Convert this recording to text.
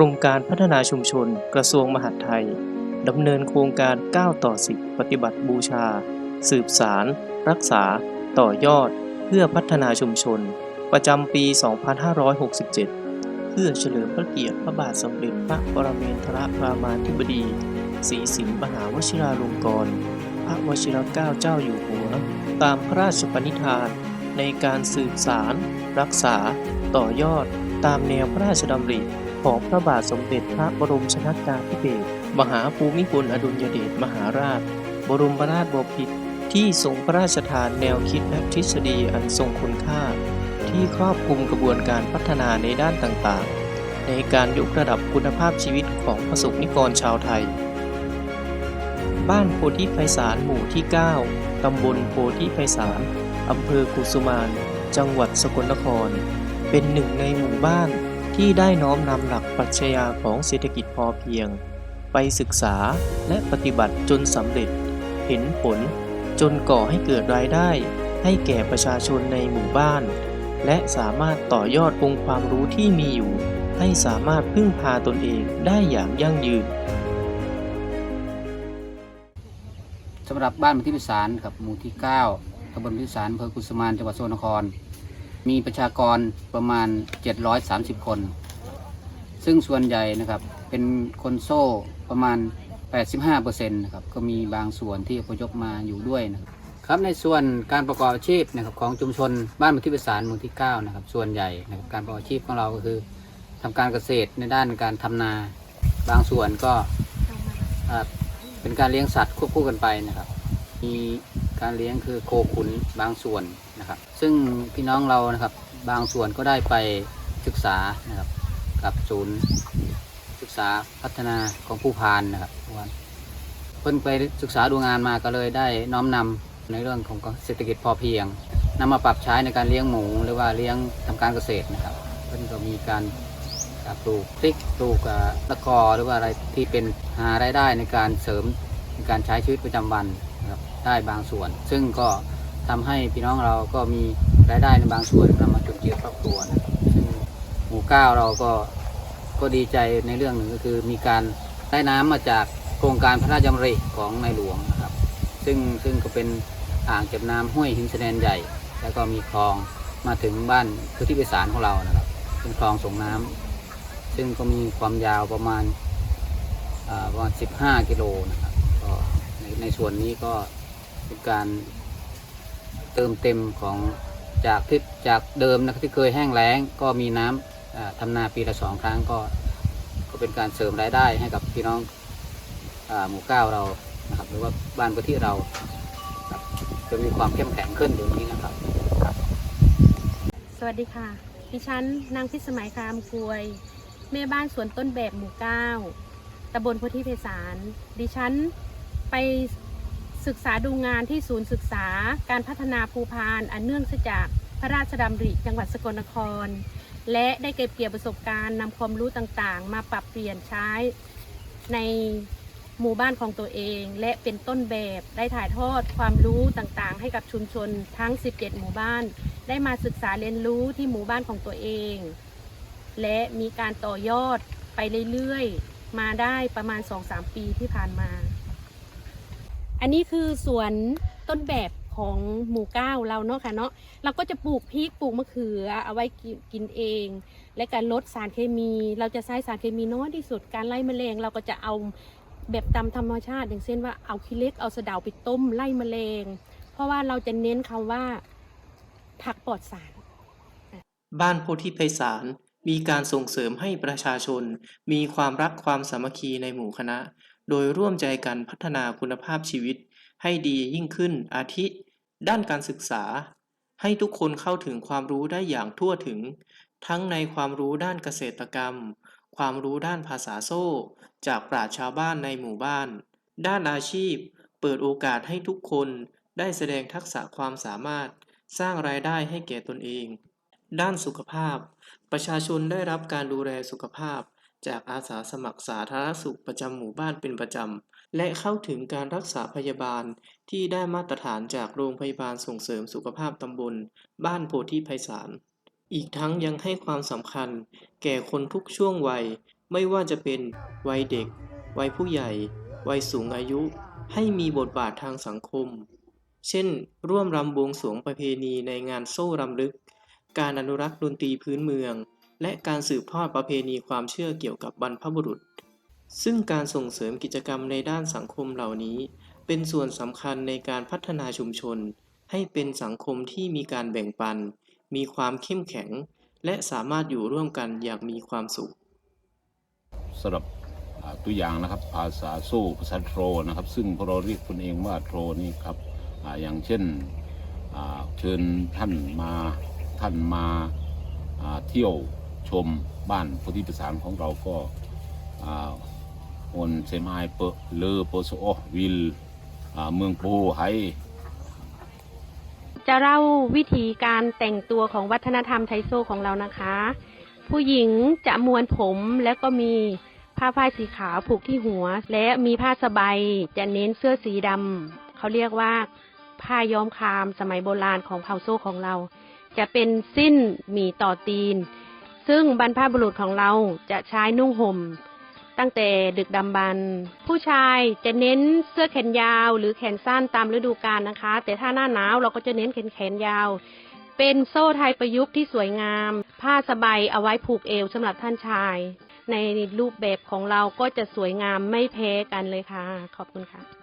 รมการพัฒนาชุมชน กระทรวงมหาดไทยดำเนินโครงการ 9 ต่อ 10 ปฏิบัติบูชา สืบสาร รักษา ต่อยอด เพื่อพัฒนาชุมชน ประจำปี 2567 เพื่อเฉลิมพระเกียรติพระบาทสมเด็จพระปรเมนทรรามาธิบดีศรีสินมหาวชิราลงกรณ์พระวชิรเกล้าเจ้าอยู่หัว ตามพระราชปณิธาน ในการสืบสาร รักษา ต่อยอด ตามแนวพระราชดำริ ของพระบาทสมเด็จพระบรมชนกาธิเบศรมหาภูมิพลอดุลยเดชมหาราช บรมราชบพิตรที่ทรงพระราชทานแนวคิดและทฤษฎีอันทรงคุณค่า ที่ครอบคลุมกระบวนการพัฒนาในด้านต่างๆ ในการยกระดับคุณภาพชีวิตของประสบนิกรชาวไทย บ้านโพธิไพศาลหมู่ที่ 9 ตำบลโพธิไพศาลอำเภอกุสุมาน จังหวัดสกลนคร เป็นหนึ่งในหมู่บ้าน ที่ได้น้อมนำหลักปรัชญาของเศรษฐกิจพอเพียง ไปศึกษาและปฏิบัติจนสำเร็จ เห็นผลจนก่อให้เกิดรายได้ ให้แก่ประชาชนในหมู่บ้าน และสามารถต่อยอดองค์ความรู้ที่มีอยู่ ให้สามารถพึ่งพาตนเองได้อย่างยั่งยืนสำหรับบ้านมุทิพิสารครับหมู่ที่ 9ตำบลพิสารอำเภอกุสมานจังหวัดสกลนคร มีประชากรประมาณ 730 คน ซึ่งส่วนใหญ่นะครับเป็นคนโซ่ประมาณ 85%นะครับก็มีบางส่วนที่อพยพมาอยู่ด้วยนะครับครับในส่วนการประกอบอาชีพนะครับของชุมชนบ้านมุทิพิสารหมู่ที่9นะครับส่วนใหญ่นะครับการประกอบอาชีพของเราก็คือทำการเกษตรในด้านการทำนา บางส่วนก็เป็นการเลี้ยงสัตว์ควบคู่กันไปนะครับ มีการเลี้ยงคือโคขุนบางส่วน นะครับ ซึ่งพี่น้องเรานะครับบางส่วนก็ได้ไปศึกษานะครับ กับศูนย์ศึกษาพัฒนาของผู้พานนะครับว่าเพิ่นไปศึกษาดูงานมาก็เลยได้น้อมนำในเรื่องของเศรษฐกิจพอเพียงนำมาปรับใช้ในการเลี้ยงหมูหรือว่าเลี้ยงทำการเกษตรนะครับ เพิ่นก็มีการปลูกพริกปลูกตะกอหรือว่าอะไรที่เป็นหารายได้ในการเสริมในการใช้ชีวิตประจำวันนะครับได้บางส่วน ซึ่งก็ ทำให้พี่น้องเราก็มีรายได้ในบางส่วนนำมาจุดเจือครอบครัวนะซึ่งหมู่เก้าเราก็ก็ดีใจในเรื่องหนึ่งก็คือมีการได้น้ำมาจากโครงการพระราชดำริของในหลวงนะครับ ซึ่งซึ่งก็เป็นอ่างเก็บน้ำห้วยหินแสนใหญ่ แล้วก็มีคลองมาถึงบ้านพื้นที่พิสารของเรานะครับ เป็นคลองส่งน้ำซึ่งก็มีความยาวประมาณประมาณ 15 กิโลนะครับในในส่วนนี้ก็เป็นการ เติมเต็มของจากที่จากเดิมนะครับที่เคยแห้งแล้งก็มีน้ำอ่าทำนาปีละสองครั้งก็ ก็เป็นการเสริมรายได้ให้กับพี่น้องอหมู่เก้าเรานะครับ หรือว่าบ้านพื้นที่เราจนมีความเข้มแข็งขึ้นเดี๋ยวนี้นะครับ สวัสดีค่ะ ดิฉันนางพิสมัยคามกวยแม่บ้านสวนต้นแบบหมู่เก้าตำบลโพธิเพศารดิฉันไป ศึกษาดูงานที่ศูนย์ศึกษาการพัฒนาภูพานอันเนื่องจากพระราชดำริจังหวัดสกลนคร และได้เก็บเกี่ยวประสบการณ์นำความรู้ต่างๆ มาปรับเปลี่ยนใช้ในหมู่บ้านของตัวเอง และเป็นต้นแบบได้ถ่ายทอดความรู้ต่างๆ ให้กับชุมชนทั้ง 17 หมู่บ้าน ได้มาศึกษาเรียนรู้ที่หมู่บ้านของตัวเอง และมีการต่อยอดไปเรื่อยๆ มาได้ประมาณ 2-3 ปีที่ผ่านมา อันนี้คือสวนต้นแบบของหมู่เก้าเราเนาะค่ะเนาะเราก็จะปลูกพริกปลูกมะเขือเอาไว้กินเอง และการลดสารเคมี เราจะใช้สารเคมีน้อยที่สุดการไล่แมลงเราก็จะเอาแบบตามธรรมชาติ อย่างเช่นว่าเอาขี้เล็กเอาสะเดาไปต้มไล่แมลง เพราะว่าเราจะเน้นคำว่าผักปลอดสาร บ้านโพธิไพศาลมีการส่งเสริมให้ประชาชน มีความรักความสามัคคีในหมู่คณะ โดยร่วมใจกันพัฒนาคุณภาพชีวิตให้ดียิ่งขึ้น อาทิ ด้านการศึกษา ให้ทุกคนเข้าถึงความรู้ได้อย่างทั่วถึง ทั้งในความรู้ด้านเกษตรกรรม ความรู้ด้านภาษาโซ่ จากปราชชาวบ้านในหมู่บ้าน ด้านอาชีพ เปิดโอกาสให้ทุกคนได้แสดงทักษะความสามารถ สร้างรายได้ให้แก่ตนเอง ด้านสุขภาพ ประชาชนได้รับการดูแลสุขภาพ จากอาสาสมัครสาธารณสุขประจำหมู่บ้านเป็นประจำ และเข้าถึงการรักษาพยาบาลที่ได้มาตรฐานจากโรงพยาบาลส่งเสริมสุขภาพตำบล บ้านโพธิไพศาล อีกทั้งยังให้ความสำคัญ แก่คนทุกช่วงวัย ไม่ว่าจะเป็นวัยเด็ก วัยผู้ใหญ่ วัยสูงอายุ ให้มีบทบาททางสังคม เช่น ร่วมรำบวงสรวงประเพณีในงานโซ่รำลึก การอนุรักษ์ดนตรีพื้นเมือง และการสืบทอดประเพณีความเชื่อเกี่ยวกับบรรพบุรุษ ซึ่งการส่งเสริมกิจกรรมในด้านสังคมเหล่านี้ เป็นส่วนสำคัญในการพัฒนาชุมชน ให้เป็นสังคมที่มีการแบ่งปัน มีความเข้มแข็ง และสามารถอยู่ร่วมกันอย่างมีความสุขสำหรับตัวอย่างนะครับภาษาโซ่ภาษาโทรนะครับ ซึ่งพวกเราเรียกตนเองว่าโทรนี่ครับออย่างเช่นเชิญท่านมาท่านมาาเที่ยว ชมบ้านพุทธิประสานของเราก็อ่อนเซมายเปเลอโปโซวิลเมืองโปไฮจะเล่าวิธีการแต่งตัวของวัฒนธรรมไทโซของเรานะคะ ผู้หญิงจะมวนผมแล้วก็มีผ้าฝ้ายสีขาวผูกที่หัว และมีผ้าสบายจะเน้นเสื้อสีดำเขาเรียกว่าผ้าย้อมคามสมัยโบราณของเผ่าโซ่ของเรา จะเป็นสิ้นหมี่ต่อตีน ซึ่งบรรพบุรุษของเราจะใช้นุ่งห่ม ตั้งแต่ดึกดำบรรพ์ผู้ชายจะเน้นเสื้อแขนยาวหรือแขนสั้นตามฤดูกาลนะคะ แต่ถ้าหน้าหนาวเราก็จะเน้นแขนแขนยาว เป็นโซ่ไทยประยุกต์ที่สวยงาม ผ้าสบายเอาไว้ผูกเอวสำหรับท่านชาย ในรูปแบบของเราก็จะสวยงามไม่แพ้กันเลยค่ะ ขอบคุณค่ะ